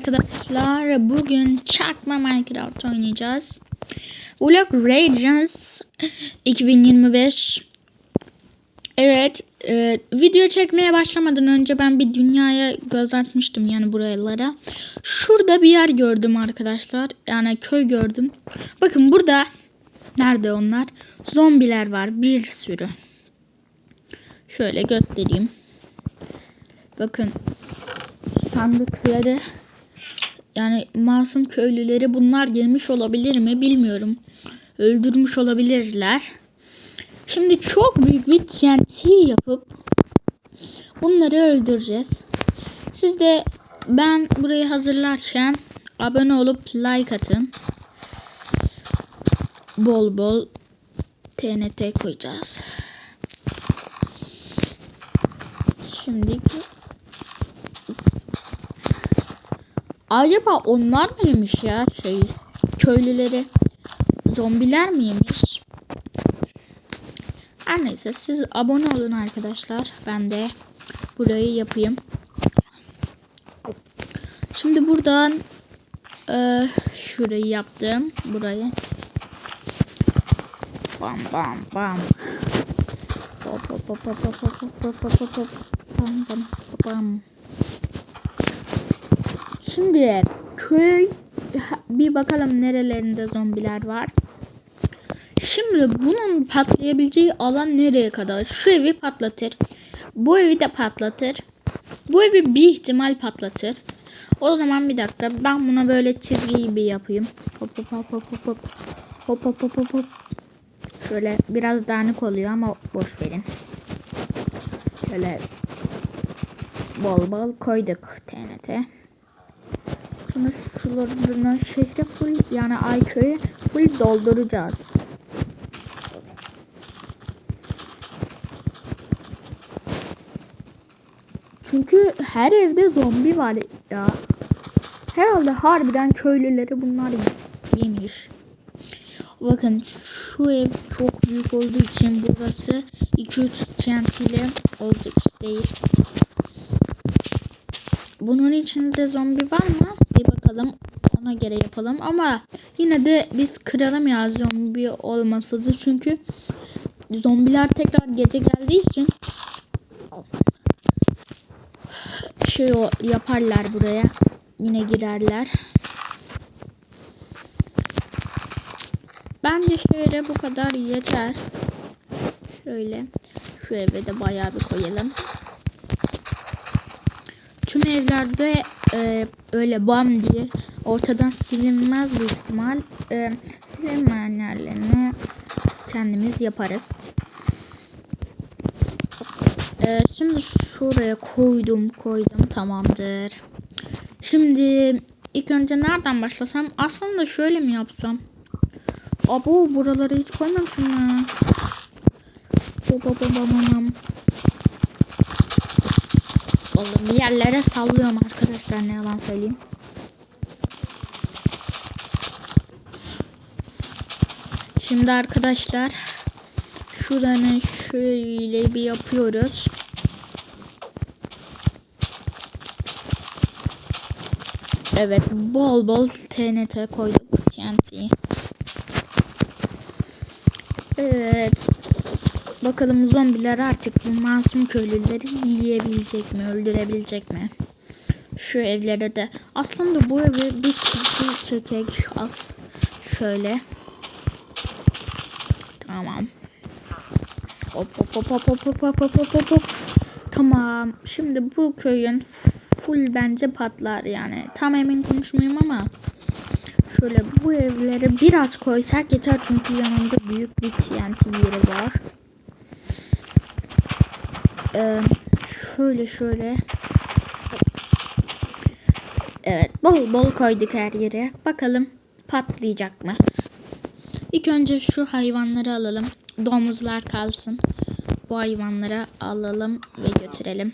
arkadaşlar. Bugün çakma Minecraft oynayacağız. Vlog Radiance 2025. Evet, e, video çekmeye başlamadan önce ben bir dünyaya göz atmıştım yani buralara. Şurada bir yer gördüm arkadaşlar. Yani köy gördüm. Bakın burada nerede onlar? Zombiler var bir sürü. Şöyle göstereyim. Bakın sandıkları yani masum köylüleri bunlar girmiş olabilir mi bilmiyorum. Öldürmüş olabilirler. Şimdi çok büyük bir TNT yapıp bunları öldüreceğiz. Siz de ben burayı hazırlarken abone olup like atın. Bol bol TNT koyacağız. Şimdi Acaba onlar mıymış ya şey köylüleri zombiler miymiş? Her neyse siz abone olun arkadaşlar. Ben de burayı yapayım. Şimdi buradan e, şurayı yaptım. Burayı. Bam bam bam. Hop hop hop hop hop hop hop hop hop hop. Bam bam bam. Şimdi köy bir bakalım nerelerinde zombiler var. Şimdi bunun patlayabileceği alan nereye kadar? Şu evi patlatır. Bu evi de patlatır. Bu evi bir ihtimal patlatır. O zaman bir dakika ben buna böyle çizgi gibi yapayım. Hop hop hop hop hop hop. Hop hop hop hop. Şöyle biraz dağınık oluyor ama boş verin. Şöyle bol bol koyduk TNT. Sonra sularını şehre full yani Ayköy'ü full dolduracağız. Çünkü her evde zombi var ya. Herhalde harbiden köylüleri bunlar yemiş. Bakın şu ev çok büyük olduğu için burası 2-3 TNT ile olacak değil. Bunun içinde zombi var mı? Bir bakalım. Ona göre yapalım. Ama yine de biz kıralım ya zombi olmasıdır. Çünkü zombiler tekrar gece geldiği için şey o yaparlar buraya. Yine girerler. Bence şöyle bu kadar yeter. Şöyle şu eve de bayağı bir koyalım. Tüm evlerde e, öyle bam diye ortadan silinmez bir ihtimal. E, silinmeyen yerlerini kendimiz yaparız. E, şimdi şuraya koydum koydum tamamdır. Şimdi ilk önce nereden başlasam? Aslında şöyle mi yapsam? Abo buraları hiç koymamışım ya. Baba baba bir yerlere sallıyorum arkadaşlar ne yalan söyleyeyim. Şimdi arkadaşlar şuranı şöyle bir yapıyoruz. Evet bol bol TNT koyduk TNT. Evet. Bakalım zombiler artık bu masum köylüleri yiyebilecek mi, öldürebilecek mi? Şu evlere de. Aslında bu evi bir çizgi çekek al. Şöyle. Tamam. Hop hop hop hop hop hop hop hop hop hop. Tamam. Şimdi bu köyün full bence patlar yani. Tam emin konuşmayayım ama şöyle bu evlere biraz koysak yeter çünkü yanında büyük bir TNT yeri var. Ee, şöyle şöyle. Evet bol bol koyduk her yere. Bakalım patlayacak mı? İlk önce şu hayvanları alalım. Domuzlar kalsın. Bu hayvanları alalım ve götürelim.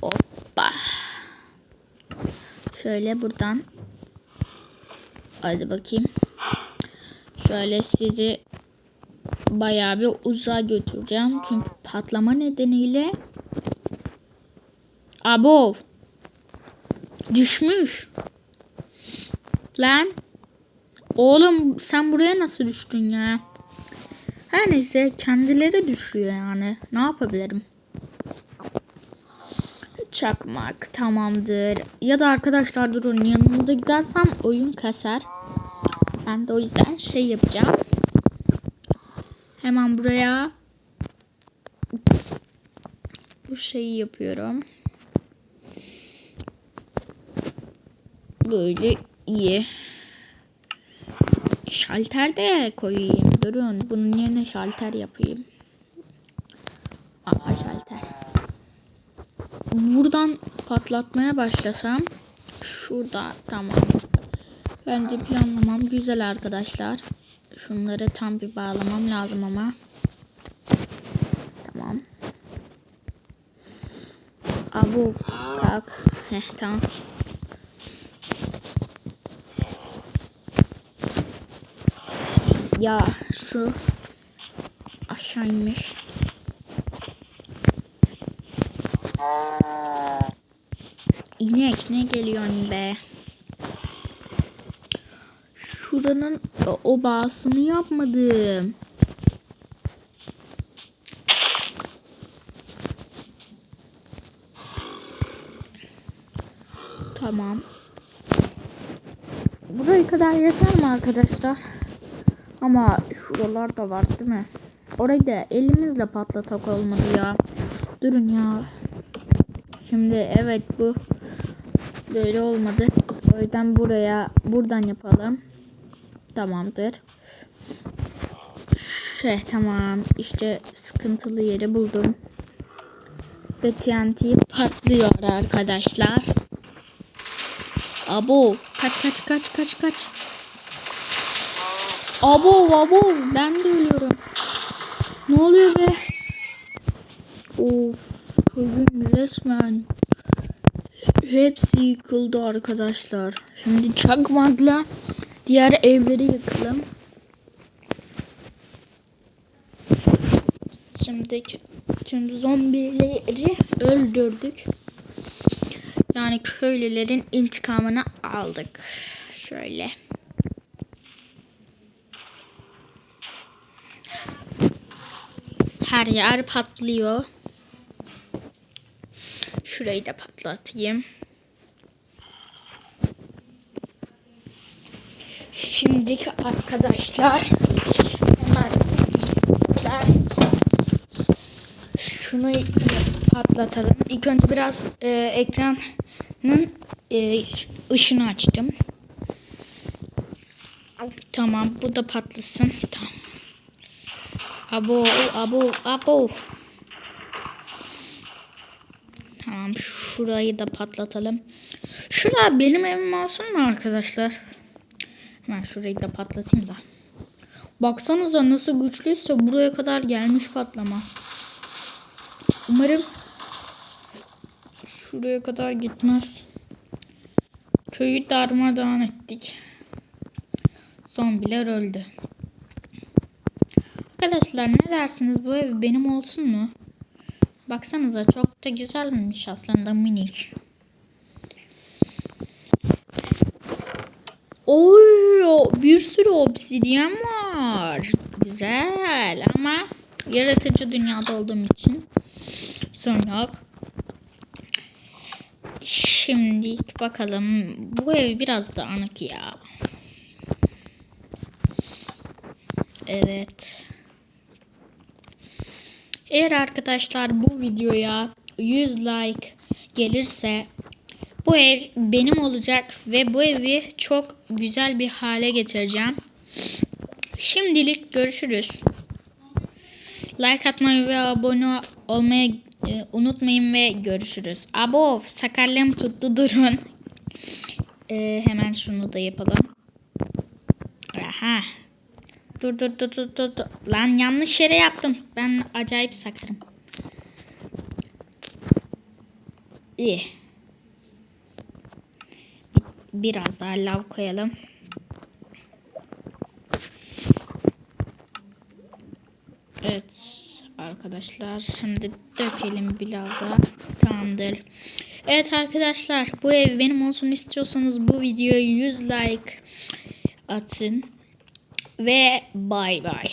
Hoppa. Şöyle buradan. Hadi bakayım. Şöyle sizi bayağı bir uzağa götüreceğim. Çünkü patlama nedeniyle Abo. Düşmüş. Lan. Oğlum sen buraya nasıl düştün ya? Her neyse kendileri düşüyor yani. Ne yapabilirim? Çakmak tamamdır. Ya da arkadaşlar durun yanımda gidersem oyun kasar. Ben de o yüzden şey yapacağım. Hemen buraya bu şeyi yapıyorum. Böyle iyi. Şalter de koyayım. Durun. Bunun yerine şalter yapayım. Aa şalter. Buradan patlatmaya başlasam. Şurada tamam. Bence planlamam güzel arkadaşlar. Şunları tam bir bağlamam lazım ama. Tamam. Abu kalk. Heh tamam. Ya şu aşağı inmiş. İnek ne geliyorsun be? Şuranın o- bağısını yapmadım. Tamam. Buraya kadar yeter mi arkadaşlar? Ama şuralar da var değil mi? Orayı da elimizle patlatak olmadı ya. Durun ya. Şimdi evet bu böyle olmadı. O yüzden buraya buradan yapalım. Tamamdır. Şey tamam işte sıkıntılı yeri buldum. Ve TNT patlıyor arkadaşlar. Abo kaç kaç kaç kaç kaç. Abo abo ben de ölüyorum. Ne oluyor be? Of bugün resmen hepsi yıkıldı arkadaşlar. Şimdi çakmakla diğer evleri yıkalım. Şimdi tüm zombileri öldürdük. Yani köylülerin intikamını aldık. Şöyle. Her yer patlıyor. Şurayı da patlatayım. Şimdiki arkadaşlar hemen ben şunu patlatalım. İlk önce biraz e, ekranın e, ışını açtım. Tamam bu da patlasın. Tamam. Abo abo abo. Tamam şurayı da patlatalım. Şura benim evim olsun mu arkadaşlar? Hemen şurayı da patlatayım da. Baksanıza nasıl güçlüyse buraya kadar gelmiş patlama. Umarım şuraya kadar gitmez. Köyü darmadağın ettik. Zombiler öldü. Arkadaşlar ne dersiniz bu ev benim olsun mu? Baksanıza çok da güzelmiş aslında minik. Oy bir sürü obsidyen var. Güzel ama yaratıcı dünyada olduğum için sorun yok. Şimdi bakalım bu ev biraz dağınık ya. Evet. Eğer arkadaşlar bu videoya 100 like gelirse bu ev benim olacak ve bu evi çok güzel bir hale getireceğim. Şimdilik görüşürüz. Like atmayı ve abone olmayı e, unutmayın ve görüşürüz. Abo sakarlığım tuttu durun. E, hemen şunu da yapalım. Aha. Dur dur dur dur dur. Lan yanlış yere yaptım. Ben acayip sakarım. İyi. Biraz daha lav koyalım. Evet arkadaşlar şimdi dökelim bir lav daha. Tamamdır. Evet arkadaşlar bu ev benim olsun istiyorsanız bu videoya 100 like atın. Ve bay bay.